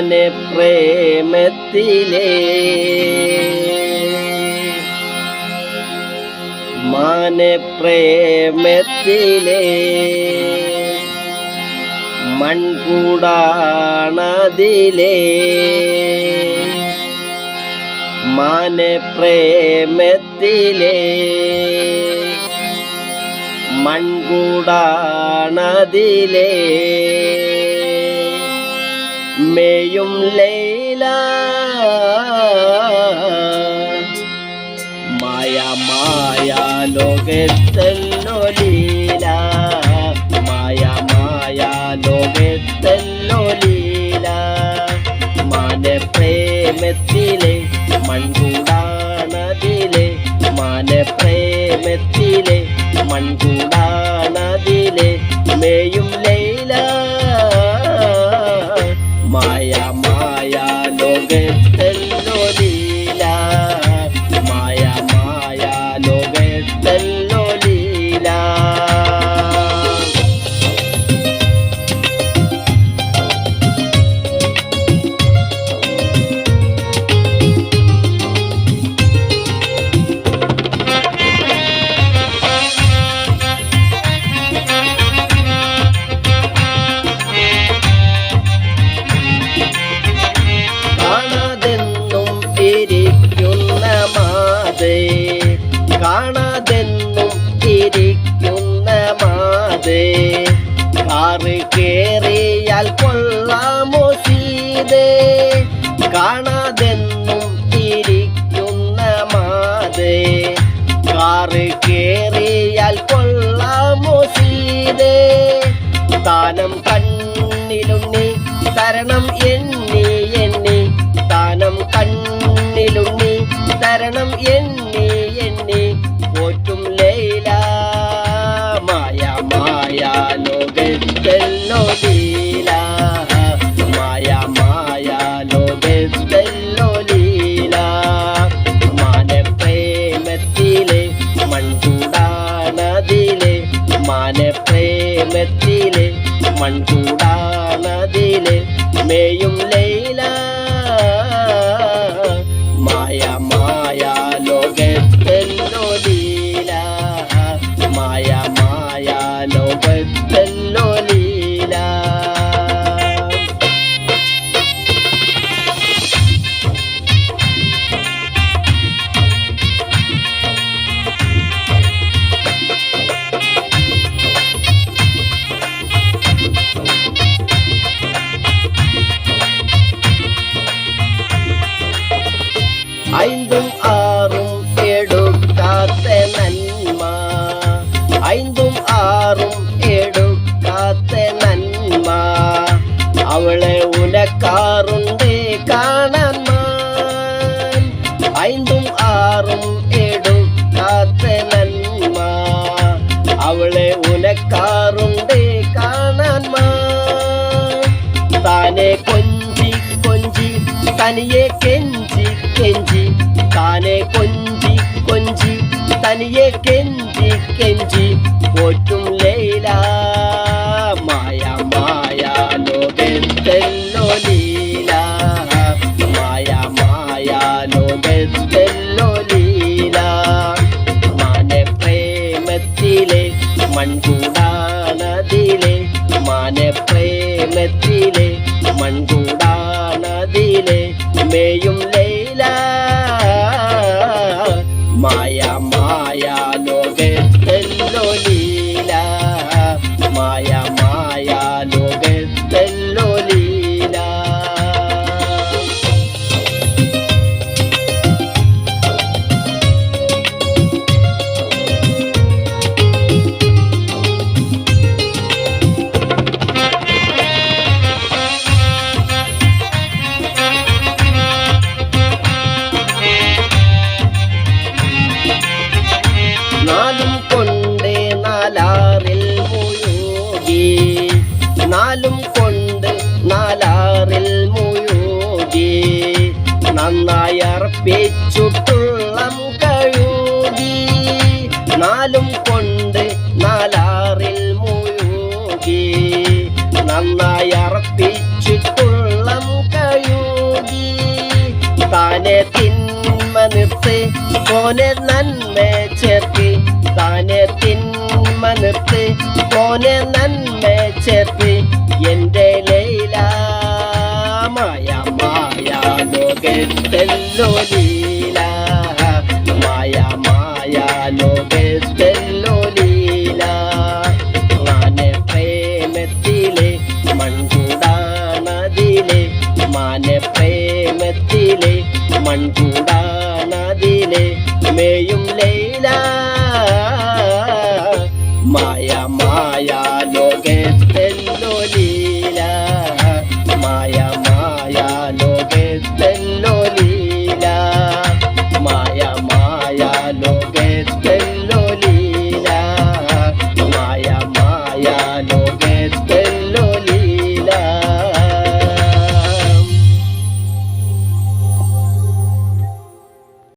മാനെ പ്രേമത്തിലേ. മാനെ പ്രേമത്തിലേ. മൺകൂടാണതിലേ. മാനെ പ്രേമത്തിലേ. മൺകൂടാണതിലേ. മേയും ലൈല. മായ മായ ലോകത്തല്ലോ ലീല മായ മായ ലോകത്തല്ലോ ലീല മാനെ പ്രേമത്തിലെ മൺകൂടാണതിലെ മാനെ പ്രേമത്തിലെ മൺകൂടാണതിലെ തരണം എണ്ണി എണ്ണി. താനം കണ്ണിലുണ്ണി. തരണം എണ്ണി എണ്ണി. പോറ്റും ലൈല മായ മായ ലോകത്തെല്ലോ ലീല മായ മായ ലോകത്തെല്ലോ ലീല മാന പ്രേമത്തിലെ മൺകൂടാനതിലെ മാന പ്രേമത്തിലെ മൺകൂടാനതിലെ മേയും ലൈല ஐந்தும் ஆறும் எடுக்காத்த நன்ம ஐந்தும் ஆறும் எடுக்காத்த നന്മ അവളെ ഉനക്കാറുണ്ട് കാണാൻ മാൻ ഐന്തും ആറും എടുക്കാത്ത നന്മ അവളെ ഉനക്കാറുണ്ട് കാണാൻ മാൻ താനെ കൊഞ്ചി കൊഞ്ചി തനിയെ കെഞ്ചി കെഞ്ചി താനെ കൊഞ്ചി കൊഞ്ചി തനിയെ കെഞ്ചി കെഞ്ചി പോറ്റും ലൈല. മായ മായ ലോകത്തെല്ലോ ലീല. മായ മായ ലോകത്തെല്ലോ ലീല. മാനെ പ്രേമത്തിലെ മൺകൂടാനതിലെ മാനെ പ്രേമത്തിലെ കലക്കി നന്നായി അറപ്പിച്ചു കുള്ളം താനെ തിന്മ നിർത്തി പോനെ നന്മ ചേർത്തി. താനെ തിന്മ നിർത്തി പോനെ നന്മ ചേർത്തി. എന്റെ ലൈല മായ മായ ലോകത്തെല്ലോലി മാന പ്രേമത്തിലെ മൺകൂടാണതിലെ മേയും ലൈലാ